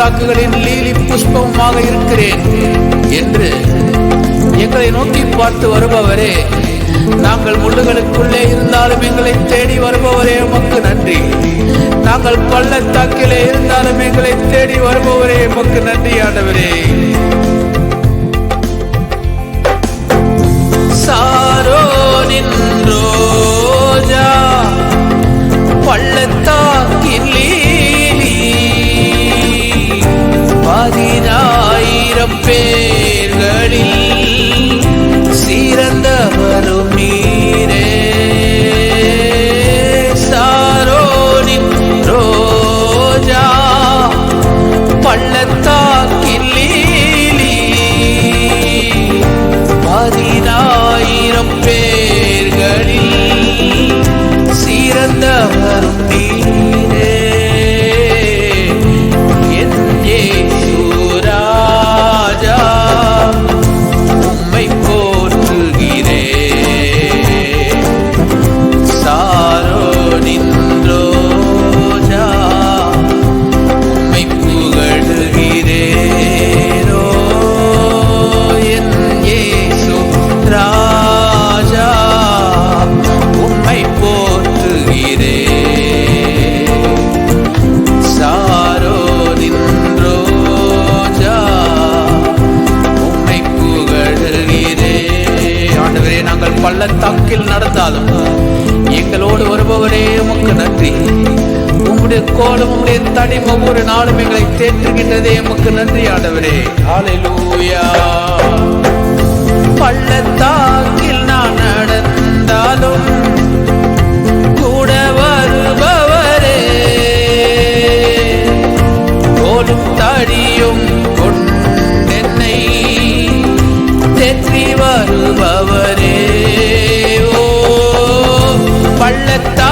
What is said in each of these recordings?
பள்ளத்தாக்குகளின் lily புஷ்பமாக இருக்கிறேன் என்று எங்களை நோக்கி பார்த்து வருபவரே நாங்கள் முள்ளுகளுக்குள்ளே இருந்தாலும் எங்களை தேடி வருபவரே உமக்கு நன்றி. நாங்கள் பள்ளத்தாக்கிலே இருந்தாலும் எங்களை தேடி வருபவரே உமக்கு நன்றி ஆண்டவரே. சாரோனின் பள்ளத்தாக்கில் நடந்தாலும் எங்களோடு வருபவரே உமக்கு நன்றி. உம்முடைய கோலம் உம்முடைய தடி ஒவ்வொரு நாளும் எங்களை தேற்றுகின்றதே உமக்கு நன்றி ஆண்டவரே. ஹalleluya. பள்ளத்தா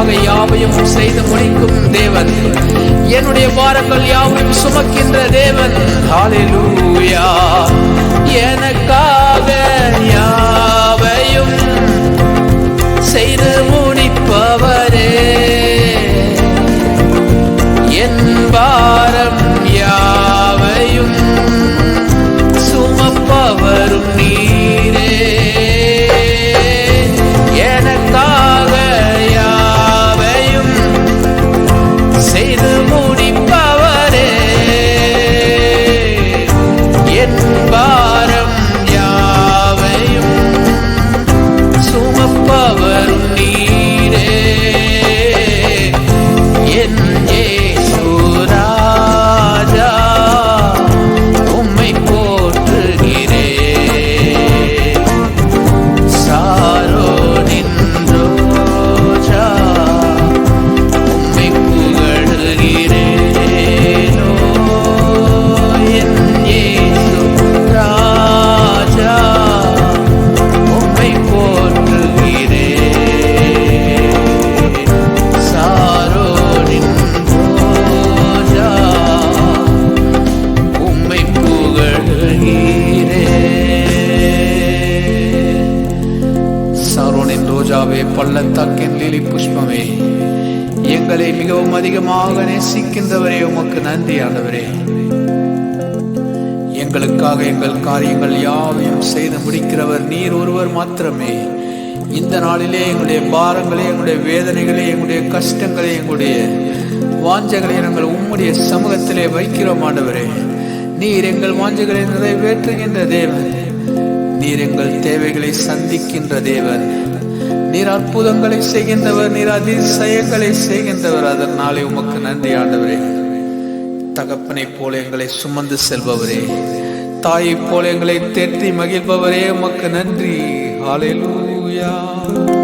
எனக்காக யாவையும் செய்து முடிக்கும் தேவன். என்னுடைய பாரங்கள் யாவையும் சுமக்கின்ற தேவன். எனக்கா புஷ்பமே. எங்களை மிகவும் அதிகமாக நேசிக்கின்றவரே உமக்கு நன்றி ஆண்டவரே எங்களுக்காக எங்கள் காரியங்கள் யாவையும் செய்து முடிக்கிறவர் நீர் ஒருவர் மாத்திரமே. இந்த நாளிலே எங்களுடைய பாரங்களை எங்களுடைய வேதனைகளை எங்களுடைய கஷ்டங்களை எங்களுடைய வாஞ்சைகளை நாங்கள் உம்முடைய சமூகத்திலே வைக்கிறோம் ஆண்டவரே. நீர் எங்கள் வாஞ்சைகளை நிறைவேற்றுகின்ற தேவன். நீர் எங்கள் தேவைகளை சந்திக்கின்ற தேவன். நீர் அற்புதங்களை செய்கின்றவர் நீர் அதிசயங்களை செய்கின்றவர். அதனாலே உமக்கு நன்றி ஆண்டவரே. தகப்பனை போல எங்களை சுமந்து செல்பவரே. தாயை போல எங்களை தேற்றி மகிழ்பவரே. உமக்கு நன்றி. ஹalleluya.